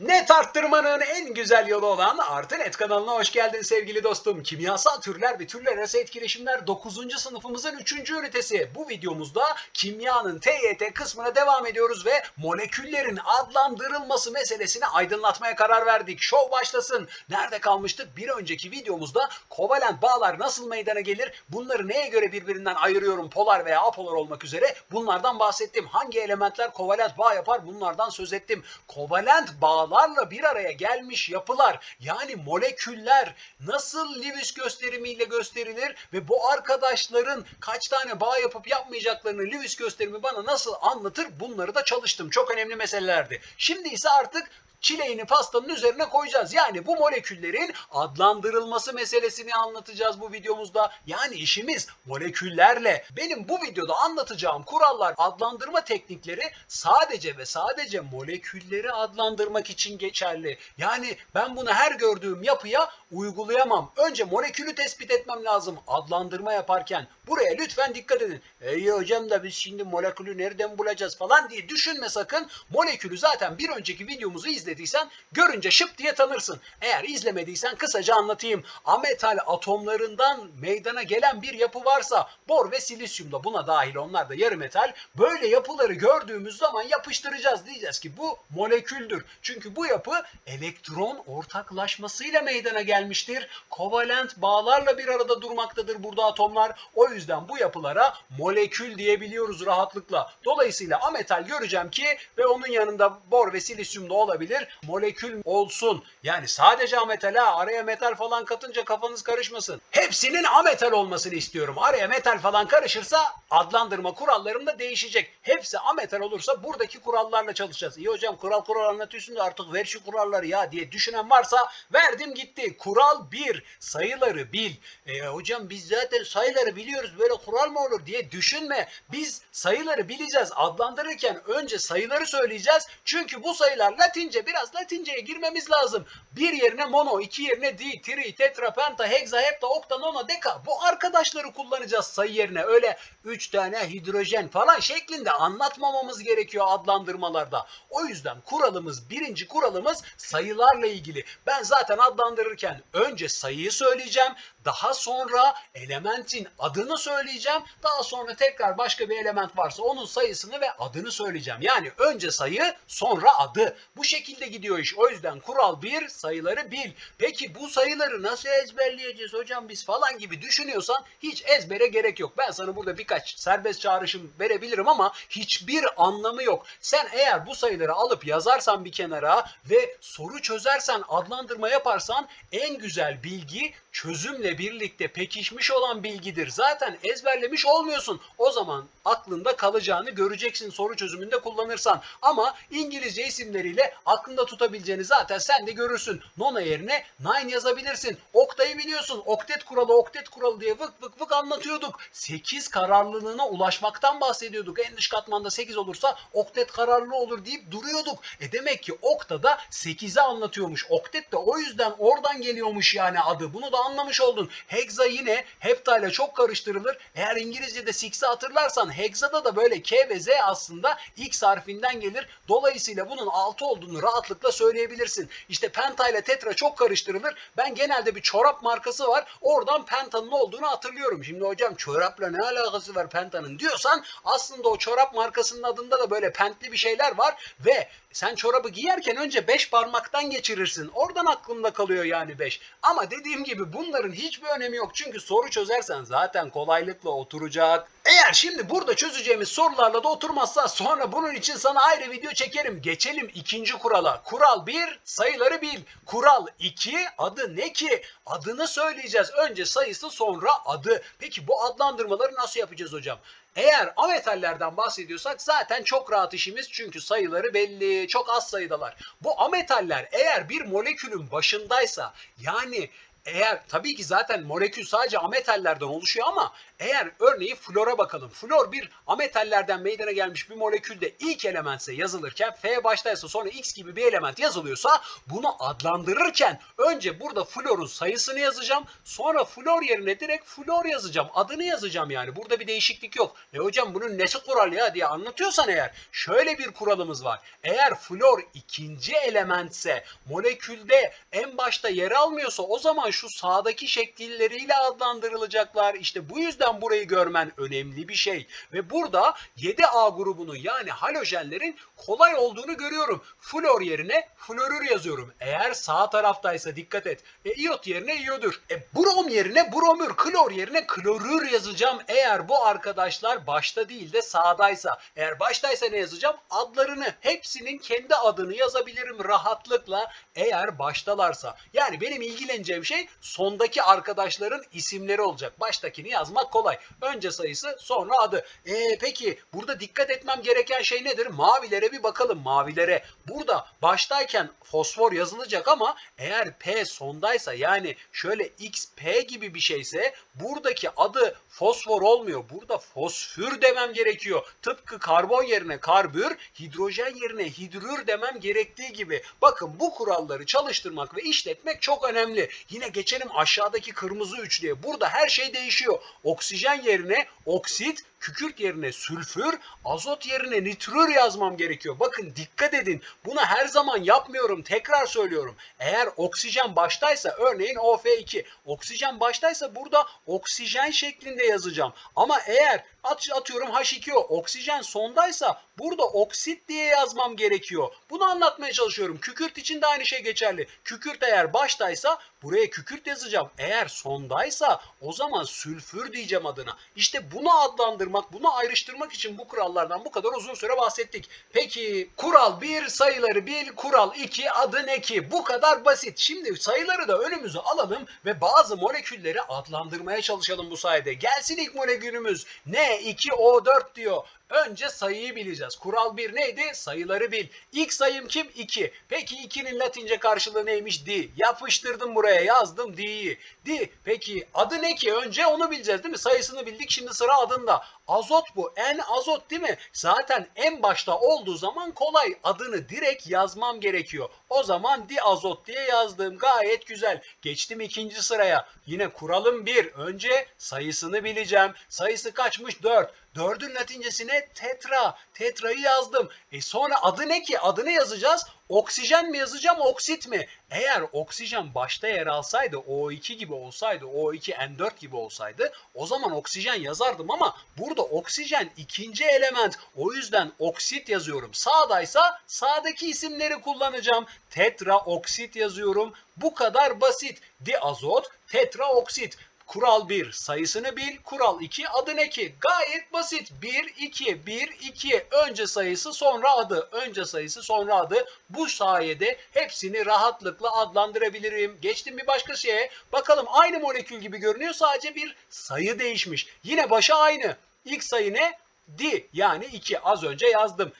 Net arttırmanın en güzel yolu olan Artı Net kanalına hoş geldin sevgili dostum. Kimyasal türler ve türler arası etkileşimler 9. sınıfımızın 3. ünitesi. Bu videomuzda kimyanın TYT kısmına devam ediyoruz ve moleküllerin adlandırılması meselesini aydınlatmaya karar verdik. Şov başlasın. Nerede kalmıştık? Bir önceki videomuzda kovalent bağlar nasıl meydana gelir? Bunları neye göre birbirinden ayırıyorum? Polar veya apolar olmak üzere. Bunlardan bahsettim. Hangi elementler kovalent bağ yapar? Bunlardan söz ettim. Kovalent bağlarla bir araya gelmiş yapılar yani moleküller nasıl Lewis gösterimiyle gösterilir ve bu arkadaşların kaç tane bağ yapıp yapmayacaklarını Lewis gösterimi bana nasıl anlatır bunları da çalıştım. Çok önemli meselelerdi. Şimdi ise artık çileğini pastanın üzerine koyacağız. Yani bu moleküllerin adlandırılması meselesini anlatacağız bu videomuzda. Yani işimiz moleküllerle. Benim bu videoda anlatacağım kurallar, adlandırma teknikleri sadece ve sadece molekülleri adlandırmak için geçerli. Yani ben bunu her gördüğüm yapıya uygulayamam. Önce molekülü tespit etmem lazım adlandırma yaparken. Buraya lütfen dikkat edin. İyi hocam da biz şimdi molekülü nereden bulacağız falan diye düşünme sakın. Molekülü zaten bir önceki videomuzu izlediysen görünce şıp diye tanırsın. Eğer izlemediysen kısaca anlatayım. Ametal atomlarından meydana gelen bir yapı varsa bor ve silisyum da buna dahil onlar da yarı metal. Böyle yapıları gördüğümüz zaman yapıştıracağız. Diyeceğiz ki bu moleküldür. Çünkü bu yapı elektron ortaklaşmasıyla meydana gelmiştir. Kovalent bağlarla bir arada durmaktadır burada atomlar. O yüzden bu yapılara molekül diyebiliyoruz rahatlıkla. Dolayısıyla ametal göreceğim ki ve onun yanında bor ve silisyum da olabilir. Molekül olsun. Yani sadece ametal ha araya metal falan katınca kafanız karışmasın. Hepsinin ametal olmasını istiyorum. Araya metal falan karışırsa adlandırma kurallarım da değişecek. Hepsi ametal olursa buradaki kurallarla çalışacağız. İyi hocam kural kural anlatıyorsun da artık ver şu kuralları ya diye düşünen varsa verdim gitti. Kural 1. Sayıları bil. E, hocam biz zaten sayıları biliyoruz böyle kural mı olur diye düşünme. Biz sayıları bileceğiz. Adlandırırken önce sayıları söyleyeceğiz. Çünkü bu sayılar Latince biraz Latinceye girmemiz lazım. Bir yerine mono, iki yerine di, tri, tetra, penta, heksa, hepta, okta, nona, deka. Bu arkadaşları kullanacağız sayı yerine. Öyle üç tane hidrojen falan şeklinde anlatmamamız gerekiyor adlandırmalarda. O yüzden kuralımız, birinci kuralımız sayılarla ilgili. Ben zaten adlandırırken önce sayıyı söyleyeceğim. Daha sonra elementin adını söyleyeceğim. Daha sonra tekrar başka bir element varsa onun sayısını ve adını söyleyeceğim. Yani önce sayı sonra adı. Bu şekilde gidiyor iş. O yüzden kural 1 sayıları bil. Peki bu sayıları nasıl ezberleyeceğiz hocam biz falan gibi düşünüyorsan hiç ezbere gerek yok. Ben sana burada birkaç serbest çağrışım verebilirim ama hiçbir anlamı yok. Sen eğer bu sayıları alıp yazarsan bir kenara ve soru çözersen adlandırma yaparsan en güzel bilgi çözümle birlikte pekişmiş olan bilgidir. Zaten ezberlemiş olmuyorsun. O zaman aklında kalacağını göreceksin soru çözümünde kullanırsan. Ama İngilizce isimleriyle aklında tutabileceğini zaten sen de görürsün. Nona yerine nine yazabilirsin. Oktayı biliyorsun. Oktet kuralı, oktet kuralı diye vık vık vık anlatıyorduk. 8 kararlılığına ulaşmaktan bahsediyorduk. En dış katmanda 8 olursa oktet kararlı olur deyip duruyorduk. E demek ki okta da 8'i anlatıyormuş. Oktet de o yüzden oradan geliyormuş yani adı. Bunu da anlamış oldun. Hexa yine hepta ile çok karıştırılır. Eğer İngilizce'de six'i hatırlarsan hexa'da da böyle K ve Z aslında X harfinden gelir. Dolayısıyla bunun 6 olduğunu rahatlıkla söyleyebilirsin. İşte penta ile tetra çok karıştırılır. Ben genelde bir çorap markası var. Oradan pentanın olduğunu hatırlıyorum. Şimdi hocam çorapla ne alakası var pentanın diyorsan aslında o çorap markasının adında da böyle pentli bir şeyler var ve sen çorabı giyerken önce 5 parmaktan geçirirsin. Oradan aklında kalıyor yani 5. Ama dediğim gibi bunların hiçbir önemi yok. Çünkü soru çözersen zaten kolaylıkla oturacak. Eğer şimdi burada çözeceğimiz sorularla da oturmazsa sonra bunun için sana ayrı video çekerim. Geçelim ikinci kurala. Kural 1 sayıları bil. Kural 2 adı ne ki? Adını söyleyeceğiz. Önce sayısı sonra adı. Peki bu adlandırmaları nasıl yapacağız hocam? Eğer ametallerden bahsediyorsak zaten çok rahat işimiz çünkü sayıları belli, çok az sayıdalar. Bu ametaller eğer bir molekülün başındaysa yani eğer tabii ki zaten molekül sadece ametallerden oluşuyor ama Eğer örneği flora bakalım. Flor bir ametallerden meydana gelmiş bir molekülde ilk elementse yazılırken F baştaysa sonra X gibi bir element yazılıyorsa bunu adlandırırken önce burada florun sayısını yazacağım. Sonra flor yerine direkt flor yazacağım. Adını yazacağım yani. Burada bir değişiklik yok. E hocam bunun nesi kural ya diye anlatıyorsan eğer şöyle bir kuralımız var. Eğer flor ikinci elementse molekülde en başta yer almıyorsa o zaman şu sağdaki şekilleriyle adlandırılacaklar. İşte bu yüzden burayı görmen önemli bir şey. Ve burada 7A grubunu yani halojenlerin kolay olduğunu görüyorum. Flor yerine florür yazıyorum. Eğer sağ taraftaysa dikkat et. E, iot yerine iyodür. E, brom yerine bromür. Klor yerine klorür yazacağım. Eğer bu arkadaşlar başta değil de sağdaysa. Eğer baştaysa ne yazacağım? Adlarını. Hepsinin kendi adını yazabilirim rahatlıkla. Eğer baştalarsa. Yani benim ilgileneceğim şey sondaki arkadaşların isimleri olacak. Baştakini yazmak kolay. Önce sayısı sonra adı. E, peki burada dikkat etmem gereken şey nedir? Mavilere bir bakalım. Mavilere. Burada baştayken fosfor yazılacak ama eğer P sondaysa yani şöyle XP gibi bir şeyse buradaki adı fosfor olmuyor. Burada fosfür demem gerekiyor. Tıpkı karbon yerine karbür, hidrojen yerine hidrür demem gerektiği gibi. Bakın bu kuralları çalıştırmak ve işletmek çok önemli. Yine geçelim aşağıdaki kırmızı üçlüye. Burada her şey değişiyor. Oksijen yerine oksit, kükürt yerine sülfür, azot yerine nitrür yazmam gerekiyor. Bakın dikkat edin. Bunu her zaman yapmıyorum. Tekrar söylüyorum. Eğer oksijen baştaysa örneğin OF2. Oksijen baştaysa burada oksijen şeklinde yazacağım. Ama eğer at, atıyorum H2O oksijen sondaysa burada oksit diye yazmam gerekiyor. Bunu anlatmaya çalışıyorum. Kükürt için de aynı şey geçerli. Kükürt eğer baştaysa buraya kükürt yazacağım. Eğer sondaysa o zaman sülfür diyeceğim adına. İşte bunu adlandırmak, bunu ayrıştırmak için bu kurallardan bu kadar uzun süre bahsettik. Peki kural 1 sayıları bil, kural 2 adı ne ki? Bu kadar basit. Şimdi sayıları da önümüze alalım ve bazı molekülleri adlandırmaya çalışalım bu sayede. Gelsin ilk molekülümüz. Ne2O4 diyor. Önce sayıyı bileceğiz. Kural 1 neydi? Sayıları bil. İlk sayım kim? 2. Peki 2'nin latince karşılığı neymiş? D. Yapıştırdım buraya yazdım D'yi. D. Peki adı ne ki? Önce onu bileceğiz değil mi? Sayısını bildik şimdi sıra adında. Azot bu. En azot değil mi? Zaten en başta olduğu zaman kolay. Adını direkt yazmam gerekiyor. O zaman diazot diye yazdım. Gayet güzel. Geçtim ikinci sıraya. Yine kuralım 1. Önce sayısını bileceğim. Sayısı kaçmış? 4. Dördün latincesine tetra. Tetrayı yazdım. E sonra adı ne ki? Adını yazacağız. Oksijen mi yazacağım, oksit mi? Eğer oksijen başta yer alsaydı, O2 gibi olsaydı, O2N4 gibi olsaydı o zaman oksijen yazardım ama burada oksijen ikinci element. O yüzden oksit yazıyorum. Sağdaysa sağdaki isimleri kullanacağım. Tetraoksit yazıyorum. Bu kadar basit. Diazot, tetraoksit. Kural 1 sayısını bil. Kural 2 adı ne ki? Gayet basit. 1, 2, 1, 2. Önce sayısı sonra adı. Önce sayısı sonra adı. Bu sayede hepsini rahatlıkla adlandırabilirim. Geçtim bir başka şeye. Bakalım aynı molekül gibi görünüyor. Sadece bir sayı değişmiş. Yine başa aynı. İlk sayı ne? Di yani 2 az önce yazdım.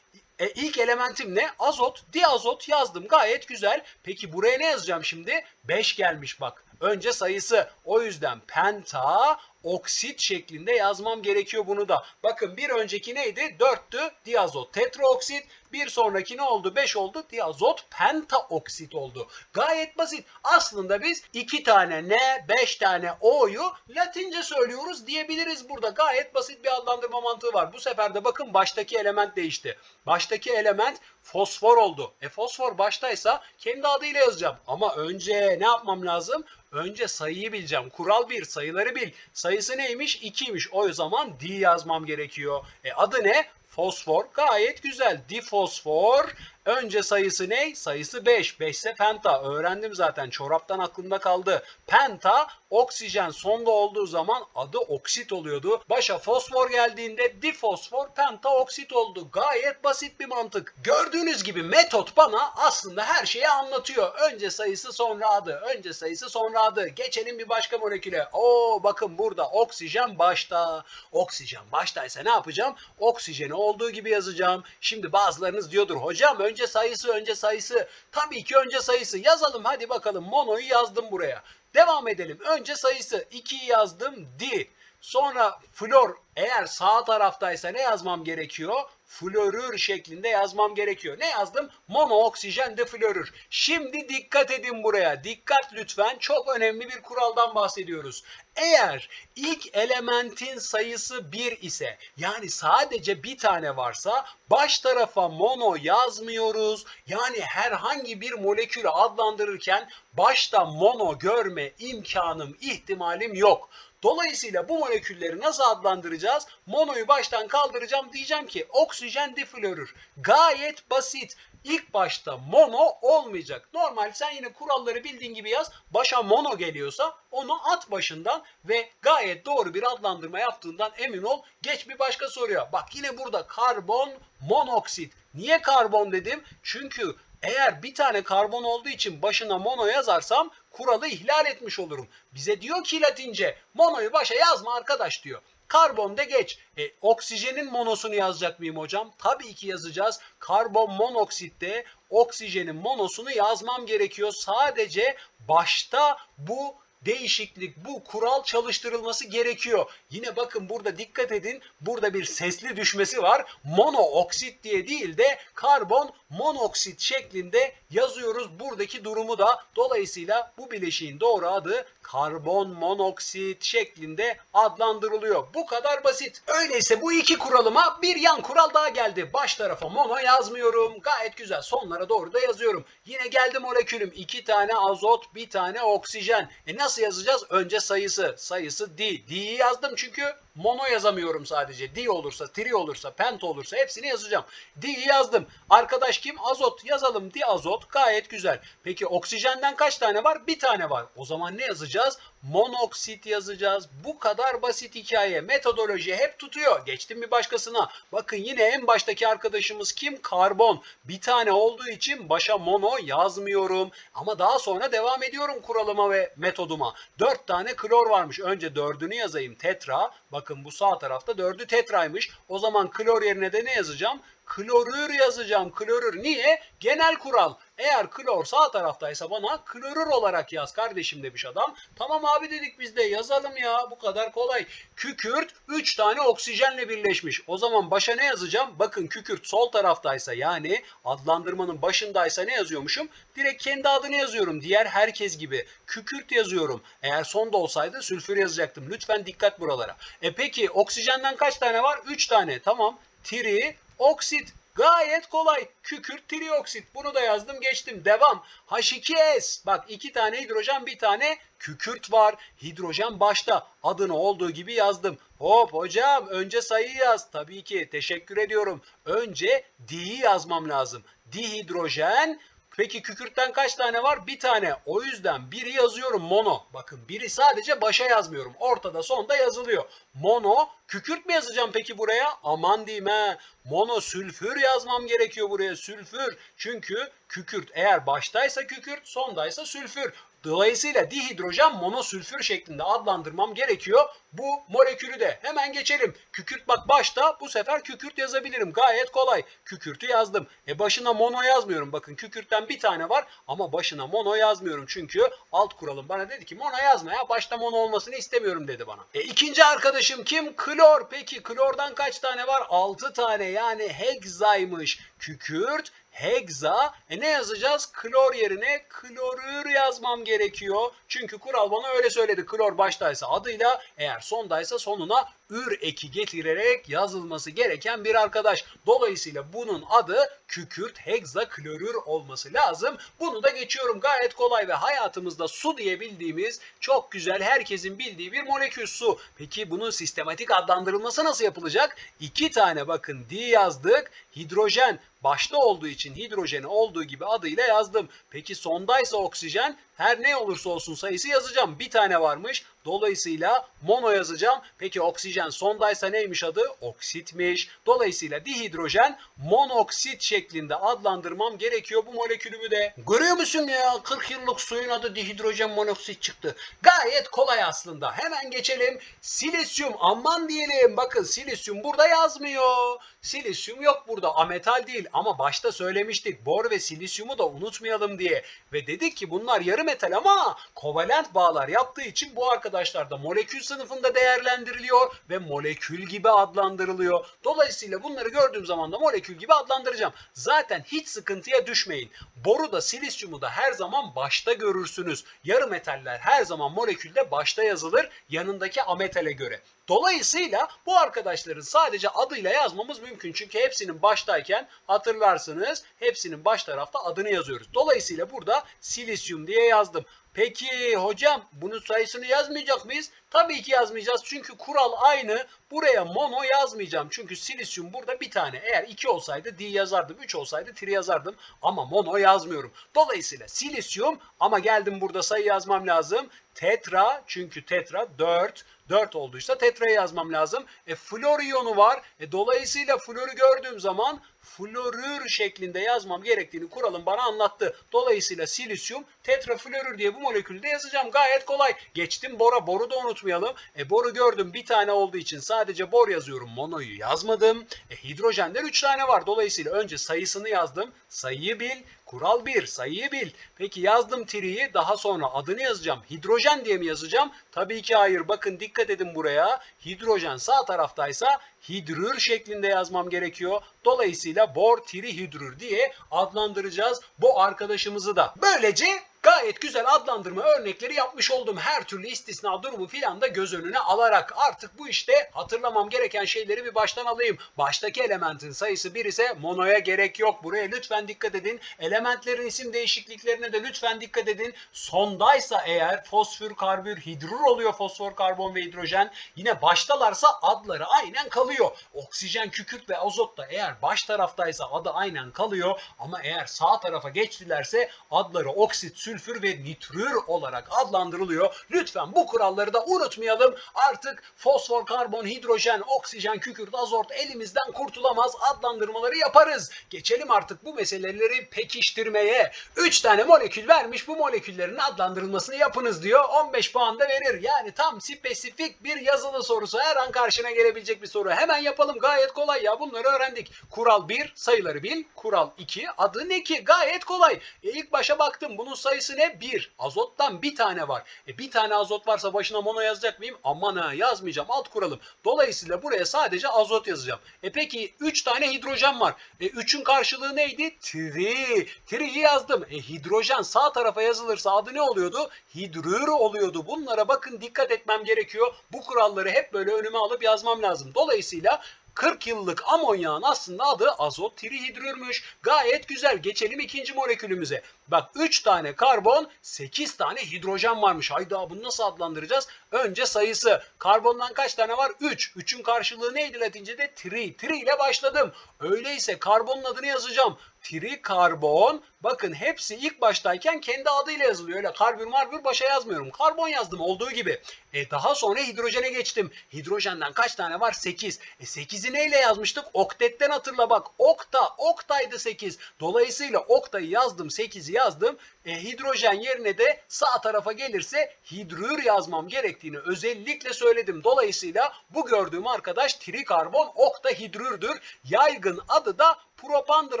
E, ilk elementim ne? Azot. Diazot yazdım. Gayet güzel. Peki buraya ne yazacağım şimdi? 5 gelmiş bak. Önce sayısı. O yüzden penta oksit şeklinde yazmam gerekiyor bunu da. Bakın bir önceki neydi? 4'tü. Diazot tetraoksit. Bir sonraki ne oldu? 5 oldu. Diazot pentaoksit oldu. Gayet basit. Aslında biz 2 tane N, 5 tane O'yu Latince söylüyoruz diyebiliriz burada. Gayet basit bir adlandırma mantığı var. Bu sefer de bakın baştaki element değişti. Baştaki element fosfor oldu. E fosfor baştaysa kendi adıyla yazacağım. Ama önce ne yapmam lazım? Önce sayıyı bileceğim. Kural 1 sayıları bil. Sayısı neymiş? 2'ymiş. O zaman D yazmam gerekiyor. E adı ne? Fosfor. Gayet güzel. Difosfor. Önce sayısı ne? Sayısı 5. 5 ise penta. Öğrendim zaten. Çoraptan aklımda kaldı. Penta oksijen sonda olduğu zaman adı oksit oluyordu. Başa fosfor geldiğinde difosfor pentaoksit oldu. Gayet basit bir mantık. Gördüğünüz gibi metot bana aslında her şeyi anlatıyor. Önce sayısı sonra adı. Önce sayısı sonra adı. Geçelim bir başka moleküle. Oo bakın burada oksijen başta. Oksijen baştaysa ne yapacağım? Oksijeni olduğu gibi yazacağım. Şimdi bazılarınız diyordur hocam önce sayısı önce sayısı. Tabii ki önce sayısı. Yazalım hadi bakalım. Mono'yu yazdım buraya. Devam edelim. Önce sayısı 2'yi yazdım. Di. Sonra flor eğer sağ taraftaysa ne yazmam gerekiyor? Florür şeklinde yazmam gerekiyor. Ne yazdım? Monooksijen deflorür. Şimdi dikkat edin buraya. Dikkat lütfen. Çok önemli bir kuraldan bahsediyoruz. Eğer ilk elementin sayısı 1 ise yani sadece bir tane varsa baş tarafa mono yazmıyoruz. Yani herhangi bir molekülü adlandırırken başta mono görme imkanım, ihtimalim yok. Dolayısıyla bu molekülleri nasıl adlandıracağız? Monoyu baştan kaldıracağım diyeceğim ki oksijen diflorür. Gayet basit. İlk başta mono olmayacak. Normal sen yine kuralları bildiğin gibi yaz. Başa mono geliyorsa onu at başından ve gayet doğru bir adlandırma yaptığından emin ol. Geç bir başka soruya. Bak yine burada karbon monoksit. Niye karbon dedim? Çünkü eğer bir tane karbon olduğu için başına mono yazarsam kuralı ihlal etmiş olurum. Bize diyor ki Latince monoyu başa yazma arkadaş diyor. Karbon de geç. E, oksijenin monosunu yazacak mıyım hocam? Tabii ki yazacağız. Karbon monoksitte oksijenin monosunu yazmam gerekiyor. Sadece başta bu değişiklik, bu kural çalıştırılması gerekiyor. Yine bakın burada dikkat edin. Burada bir sesli düşmesi var. Monooksit diye değil de karbon monoksit şeklinde yazıyoruz buradaki durumu da. Dolayısıyla bu bileşiğin doğru adı karbon monoksit şeklinde adlandırılıyor. Bu kadar basit. Öyleyse bu iki kuralıma bir yan kural daha geldi. Baş tarafa mono yazmıyorum. Gayet güzel. Sonlara doğru da yazıyorum. Yine geldi molekülüm. iki tane azot, bir tane oksijen. E nasıl yazacağız? Önce sayısı. Sayısı di. Di'yi yazdım çünkü mono yazamıyorum sadece. Di olursa, tri olursa, pent olursa hepsini yazacağım. Di'yi yazdım. Arkadaş kim? Azot. Yazalım di azot. Gayet güzel. Peki oksijenden kaç tane var? Bir tane var. O zaman ne yazacağız? Monoksit yazacağız. Bu kadar basit hikaye. Metodoloji hep tutuyor. Geçtim bir başkasına. Bakın yine en baştaki arkadaşımız kim? Karbon. Bir tane olduğu için başa mono yazmıyorum. Ama daha sonra devam ediyorum kuralıma ve metoduma. Dört tane klor varmış. Önce dördünü yazayım. Tetra. Bakın bu sağ tarafta dördü tetraymış. O zaman klor yerine de ne yazacağım? Klorür yazacağım. Klorür. Niye? Genel kural. Eğer klor sağ taraftaysa bana klorür olarak yaz kardeşim demiş adam. Tamam abi dedik biz de yazalım ya. Bu kadar kolay. Kükürt 3 tane oksijenle birleşmiş. O zaman başa ne yazacağım? Bakın kükürt sol taraftaysa yani adlandırmanın başındaysa ne yazıyormuşum? Direkt kendi adını yazıyorum. Diğer herkes gibi. Kükürt yazıyorum. Eğer sonda olsaydı sülfür yazacaktım. Lütfen dikkat buralara. E peki oksijenden kaç tane var? 3 tane. Tamam. Tri, oksit. Gayet kolay. Kükürt trioksit. Bunu da yazdım geçtim. Devam. H2S. Bak iki tane hidrojen bir tane kükürt var. Hidrojen başta. Adını olduğu gibi yazdım. Hop hocam önce sayıyı yaz. Tabii ki teşekkür ediyorum. Önce D'yi yazmam lazım. Dihidrojen Peki kükürtten kaç tane var? Bir tane. O yüzden biri yazıyorum mono. Bakın biri sadece başa yazmıyorum. Ortada sonda yazılıyor. Mono. Kükürt mü yazacağım peki buraya? Aman diyeyim he. Mono sülfür yazmam gerekiyor buraya. Sülfür. Çünkü kükürt eğer baştaysa kükürt, sondaysa sülfür. Dolayısıyla dihidrojen monosülfür şeklinde adlandırmam gerekiyor. Bu molekülü de hemen geçelim. Kükürt bak başta bu sefer kükürt yazabilirim. Gayet kolay. Kükürtü yazdım. E başına mono yazmıyorum. Bakın kükürtten bir tane var ama başına mono yazmıyorum. Çünkü alt kuralım bana dedi ki mono yazma ya. Başta mono olmasını istemiyorum dedi bana. E ikinci arkadaşım kim? Klor. Peki klordan kaç tane var? 6 tane yani hegzaymış. Kükürt hegza. E ne yazacağız? Klor yerine klorür yazmam gerekiyor. Çünkü kural bana öyle söyledi. Klor baştaysa adıyla eğer sondaysa sonuna ür eki getirerek yazılması gereken bir arkadaş. Dolayısıyla bunun adı kükürt hegza klorür olması lazım. Bunu da geçiyorum gayet kolay ve hayatımızda su diye bildiğimiz çok güzel herkesin bildiği bir molekül su. Peki bunun sistematik adlandırılması nasıl yapılacak? İki tane bakın di yazdık. Hidrojen başta olduğu için hidrojeni olduğu gibi adıyla yazdım. Peki sondaysa oksijen her ne olursa olsun sayısı yazacağım. Bir tane varmış. Dolayısıyla mono yazacağım. Peki oksijen sondaysa neymiş adı? Oksitmiş. Dolayısıyla dihidrojen monoksit şeklinde adlandırmam gerekiyor bu molekülümü de. Görüyor musun ya? 40 yıllık suyun adı dihidrojen monoksit çıktı. Gayet kolay aslında. Hemen geçelim. Silisyum aman diyelim. Bakın silisyum burada yazmıyor. Silisyum yok burada. Ametal değil ama başta söylemiştik. Bor ve silisyumu da unutmayalım diye. Ve dedik ki bunlar yarım metal ama kovalent bağlar yaptığı için bu arkadaşlar da molekül sınıfında değerlendiriliyor ve molekül gibi adlandırılıyor. Dolayısıyla bunları gördüğüm zaman da molekül gibi adlandıracağım. Zaten hiç sıkıntıya düşmeyin. Boru da silisyumu da her zaman başta görürsünüz. Yarı metaller her zaman molekülde başta yazılır yanındaki ametale göre. Dolayısıyla bu arkadaşların sadece adıyla yazmamız mümkün. Çünkü hepsinin baştayken hatırlarsınız hepsinin baş tarafta adını yazıyoruz. Dolayısıyla burada silisyum diye yazdım. Peki hocam bunun sayısını yazmayacak mıyız? Tabii ki yazmayacağız çünkü kural aynı. Buraya mono yazmayacağım. Çünkü silisyum burada bir tane. Eğer 2 olsaydı D yazardım. 3 olsaydı tri yazardım. Ama mono yazmıyorum. Dolayısıyla silisyum ama geldim burada sayı yazmam lazım. Tetra çünkü tetra 4. 4 olduysa tetra yazmam lazım. E flor iyonu var. E, dolayısıyla floru gördüğüm zaman florür şeklinde yazmam gerektiğini kuralım bana anlattı. Dolayısıyla silisyum tetraflorür diye bu molekülde yazacağım. Gayet kolay. Geçtim bora. Boru da unutmayalım. E boru gördüm bir tane olduğu için sadece bor yazıyorum. Monoyu yazmadım. E hidrojenden 3 tane var. Dolayısıyla önce sayısını yazdım. Sayıyı bil. Kural 1. Sayıyı bil. Peki yazdım triyi. Daha sonra adını yazacağım. Hidrojen diye mi yazacağım? Tabii ki hayır. Bakın dikkat edin buraya. Hidrojen sağ taraftaysa hidrür şeklinde yazmam gerekiyor. Dolayısıyla bor trihidrür diye adlandıracağız bu arkadaşımızı da. Böylece Gayet güzel adlandırma örnekleri yapmış oldum. Her türlü istisna durumu filan da göz önüne alarak artık bu işte hatırlamam gereken şeyleri bir baştan alayım. Baştaki elementin sayısı 1 ise monoya gerek yok. Buraya lütfen dikkat edin. Elementlerin isim değişikliklerine de lütfen dikkat edin. Sondaysa eğer fosfor, karbür, hidrür oluyor fosfor, karbon ve hidrojen. Yine baştalarsa adları aynen kalıyor. Oksijen, kükürt ve azot da eğer baş taraftaysa adı aynen kalıyor. Ama eğer sağ tarafa geçtilerse adları oksit, sülfür ve nitrür olarak adlandırılıyor. Lütfen bu kuralları da unutmayalım. Artık fosfor, karbon, hidrojen, oksijen, kükürt, azot elimizden kurtulamaz adlandırmaları yaparız. Geçelim artık bu meseleleri pekiştirmeye. 3 tane molekül vermiş bu moleküllerin adlandırılmasını yapınız diyor. 15 puan da verir. Yani tam spesifik bir yazılı sorusu. Her an karşına gelebilecek bir soru. Hemen yapalım. Gayet kolay ya. Bunları öğrendik. Kural 1 sayıları bil. Kural 2 adı ne ki? Gayet kolay. E ilk başa baktım. Bunun sayısı ne? 1. Azottan bir tane var. E bir tane azot varsa başına mono yazacak mıyım? Aman ha yazmayacağım. Alt kuralım. Dolayısıyla buraya sadece azot yazacağım. E peki 3 tane hidrojen var. E 3'ün karşılığı neydi? Tri. Tri'yi yazdım. E hidrojen sağ tarafa yazılırsa adı ne oluyordu? Hidrür oluyordu. Bunlara bakın dikkat etmem gerekiyor. Bu kuralları hep böyle önüme alıp yazmam lazım. Dolayısıyla 40 yıllık amonyağın aslında adı azot trihidrürmüş. Gayet güzel. Geçelim ikinci molekülümüze. Bak 3 tane karbon, 8 tane hidrojen varmış. Hayda bunu nasıl adlandıracağız? Önce sayısı. Karbondan kaç tane var? 3. 3'ün karşılığı neydi Latince'de? Tri. Tri ile başladım. Öyleyse karbonun adını yazacağım. Tri karbon. Bakın hepsi ilk baştayken kendi adıyla yazılıyor. Öyle karbür marbür başa yazmıyorum. Karbon yazdım olduğu gibi. E daha sonra hidrojene geçtim. Hidrojenden kaç tane var? 8. E 8'i neyle yazmıştık? Oktetten hatırla bak. Okta. Oktaydı 8. Dolayısıyla oktayı yazdım. 8'i yazdım. E, hidrojen yerine de sağ tarafa gelirse hidrür yazmam gerektiğini özellikle söyledim. Dolayısıyla bu gördüğüm arkadaş trikarbon oktahidrürdür. Yaygın adı da propandır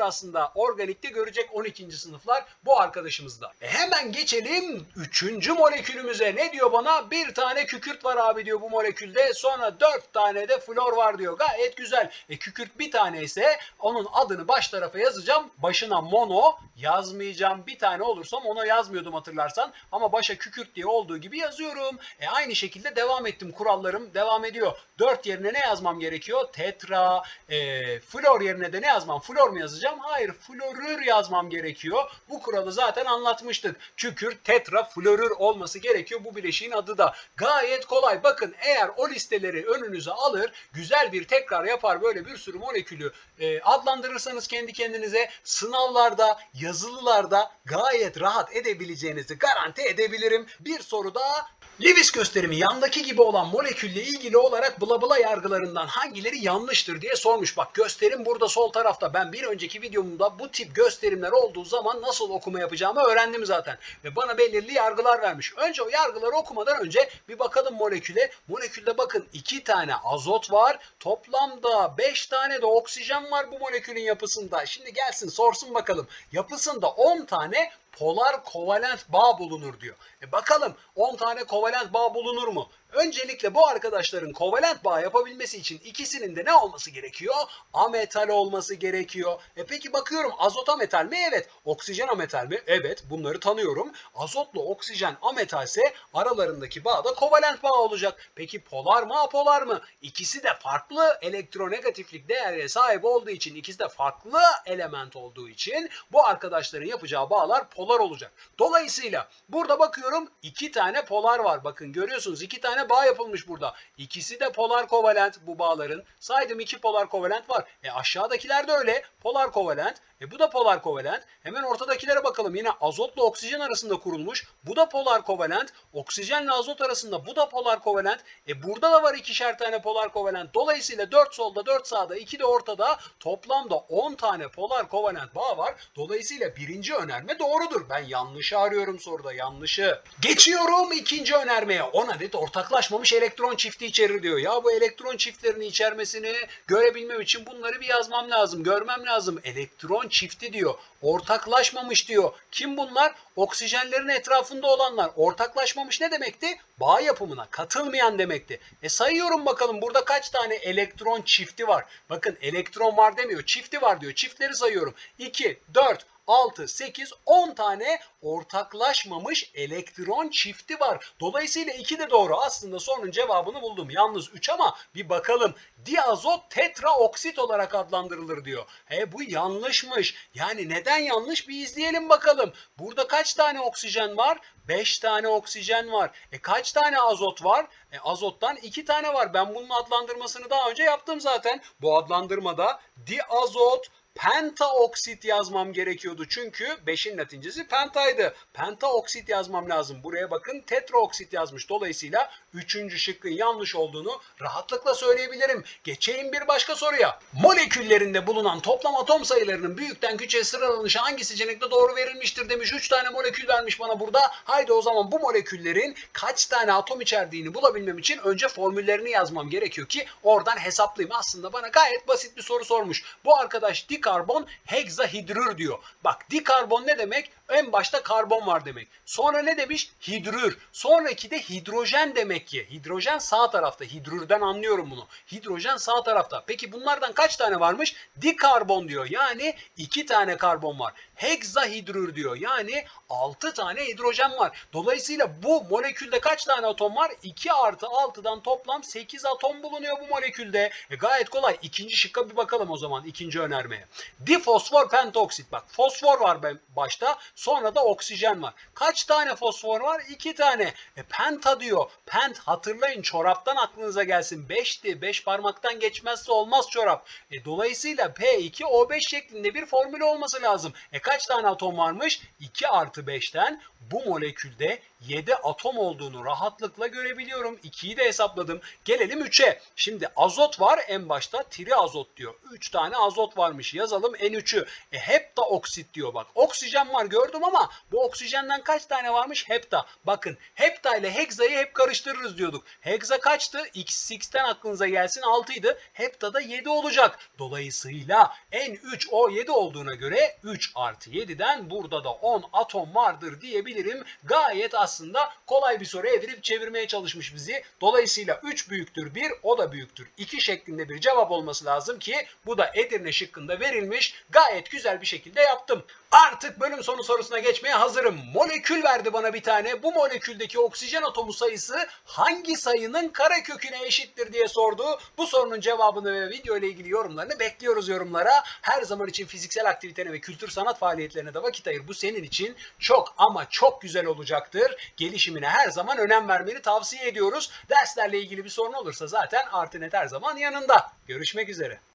aslında. Organikte görecek 12. sınıflar bu arkadaşımızda. E hemen geçelim 3. molekülümüze. Ne diyor bana? Bir tane kükürt var abi diyor bu molekülde. Sonra 4 tane de flor var diyor. Gayet güzel. E kükürt bir tane ise onun adını baş tarafa yazacağım. Başına mono yazmayacağım. Bir tane olursa mono yazmıyordum hatırlarsan. Ama başa kükürt diye olduğu gibi yazıyorum. E aynı şekilde devam ettim. Kurallarım devam ediyor. 4 yerine ne yazmam gerekiyor? Tetra. E, flor yerine de ne yazmam? Flor mu yazacağım? Hayır. Florür yazmam gerekiyor. Bu kuralı zaten anlatmıştık. Kükürt tetra florür olması gerekiyor. Bu bileşiğin adı da. Gayet kolay. Bakın eğer o listeleri önünüze alır, güzel bir tekrar yapar böyle bir sürü molekülü e, adlandırırsanız kendi kendinize sınavlarda, yazılılarda gayet rahat edebileceğinizi garanti edebilirim. Bir soru daha Lewis gösterimi yandaki gibi olan molekülle ilgili olarak bla bla yargılarından hangileri yanlıştır diye sormuş. Bak gösterim burada sol tarafta. Ben bir önceki videomda bu tip gösterimler olduğu zaman nasıl okuma yapacağımı öğrendim zaten. Ve bana belirli yargılar vermiş. Önce o yargıları okumadan önce bir bakalım moleküle. Molekülde bakın iki tane azot var. Toplamda 5 tane de oksijen var bu molekülün yapısında. Şimdi gelsin sorsun bakalım. Yapısında 10 tane polar kovalent bağ bulunur diyor. E bakalım 10 tane kovalent bağ bulunur mu? Öncelikle bu arkadaşların kovalent bağ yapabilmesi için ikisinin de ne olması gerekiyor? Ametal olması gerekiyor. E peki bakıyorum azot ametal mi? Evet. Oksijen ametal mi? Evet. Bunları tanıyorum. Azotla oksijen ametalse aralarındaki bağ da kovalent bağ olacak. Peki polar mı apolar mı? İkisi de farklı elektronegatiflik değerine sahip olduğu için ikisi de farklı element olduğu için bu arkadaşların yapacağı bağlar polar olacak. Dolayısıyla burada bakıyorum iki tane polar var. Bakın görüyorsunuz iki tane bağ yapılmış burada. İkisi de polar kovalent bu bağların. Saydım iki polar kovalent var. E aşağıdakiler de öyle. Polar kovalent. E bu da polar kovalent. Hemen ortadakilere bakalım. Yine azotla oksijen arasında kurulmuş. Bu da polar kovalent. Oksijenle azot arasında bu da polar kovalent. E burada da var ikişer tane polar kovalent. Dolayısıyla 4 solda 4 sağda 2 de ortada toplamda 10 tane polar kovalent bağ var. Dolayısıyla birinci önerme doğrudur. Ben yanlışı arıyorum soruda yanlışı. Geçiyorum ikinci önermeye. 10 adet ortaklaşmamış elektron çifti içerir diyor. Ya bu elektron çiftlerini içermesini görebilmem için bunları bir yazmam lazım. Görmem lazım. Elektron çifti diyor. Ortaklaşmamış diyor. Kim bunlar? Oksijenlerin etrafında olanlar. Ortaklaşmamış ne demekti? Bağ yapımına katılmayan demekti. E sayıyorum bakalım burada kaç tane elektron çifti var. Bakın elektron var demiyor. Çifti var diyor. Çiftleri sayıyorum. 2, 4, 6, 8, 10 tane ortaklaşmamış elektron çifti var. Dolayısıyla 2 de doğru. Aslında sorunun cevabını buldum. Yalnız 3 ama bir bakalım. Diazot tetraoksit olarak adlandırılır diyor. He bu yanlışmış. Yani neden yanlış bir izleyelim bakalım. Burada kaç tane oksijen var? 5 tane oksijen var. E kaç tane azot var? E azottan 2 tane var. Ben bunun adlandırmasını daha önce yaptım zaten. Bu adlandırmada diazot pentaoksit yazmam gerekiyordu. Çünkü 5'in latincesi pentaydı. Pentaoksit yazmam lazım. Buraya bakın tetraoksit yazmış. Dolayısıyla 3. şıkkın yanlış olduğunu rahatlıkla söyleyebilirim. Geçeyim bir başka soruya. Moleküllerinde bulunan toplam atom sayılarının büyükten küçüğe sıralanışı hangi seçenekte doğru verilmiştir demiş. 3 tane molekül vermiş bana burada. Haydi o zaman bu moleküllerin kaç tane atom içerdiğini bulabilmem için önce formüllerini yazmam gerekiyor ki oradan hesaplayayım. Aslında bana gayet basit bir soru sormuş. Bu arkadaş dikarbon hegzahidrür diyor. Bak dikarbon ne demek? En başta karbon var demek. Sonra ne demiş? Hidrür. Sonraki de hidrojen demek ki. Hidrojen sağ tarafta. Hidrürden anlıyorum bunu. Hidrojen sağ tarafta. Peki bunlardan kaç tane varmış? Dikarbon diyor. Yani iki tane karbon var. Hegzahidrür diyor. Yani 6 tane hidrojen var. Dolayısıyla bu molekülde kaç tane atom var? 2 artı 6'dan toplam 8 atom bulunuyor bu molekülde. E gayet kolay. İkinci şıkka bir bakalım o zaman ikinci önermeye. Difosfor pentoksit. Bak fosfor var ben başta. Sonra da oksijen var. Kaç tane fosfor var? 2 tane. E penta diyor. Pent hatırlayın çoraptan aklınıza gelsin. 5'ti. 5 parmaktan geçmezse olmaz çorap. E dolayısıyla P2O5 şeklinde bir formül olması lazım. E kaç tane atom varmış? 2 artı 5'ten bu molekülde 7 atom olduğunu rahatlıkla görebiliyorum. 2'yi de hesapladım. Gelelim 3'e. Şimdi azot var en başta. Triazot diyor. 3 tane azot varmış. Yazalım N3'ü. E hepta oksit diyor bak. Oksijen var gördüm ama bu oksijenden kaç tane varmış? Hepta. Bakın hepta ile hexa'yı hep karıştırırız diyorduk. Hexa kaçtı? X6'ten aklınıza gelsin 6 idi. Hepta da 7 olacak. Dolayısıyla N3O7 olduğuna göre 3 artı 7'den burada da 10 atom vardır diyebilirim. Gayet aslında kolay bir soru evirip çevirmeye çalışmış bizi. Dolayısıyla 3 büyüktür 1 o da büyüktür 2 şeklinde bir cevap olması lazım ki bu da Edirne şıkkında verilmiş. Gayet güzel bir şekilde yaptım. Artık bölüm sonu sorusuna geçmeye hazırım. Molekül verdi bana bir tane. Bu moleküldeki oksijen atomu sayısı hangi sayının kareköküne eşittir diye sordu. Bu sorunun cevabını ve video ile ilgili yorumlarını bekliyoruz yorumlara. Her zaman için fiziksel aktivitene ve kültür sanat faaliyetlerine de vakit ayır. Bu senin için çok ama çok güzel olacaktır. Gelişimine her zaman önem vermeni tavsiye ediyoruz. Derslerle ilgili bir sorun olursa zaten Artinet her zaman yanında. Görüşmek üzere.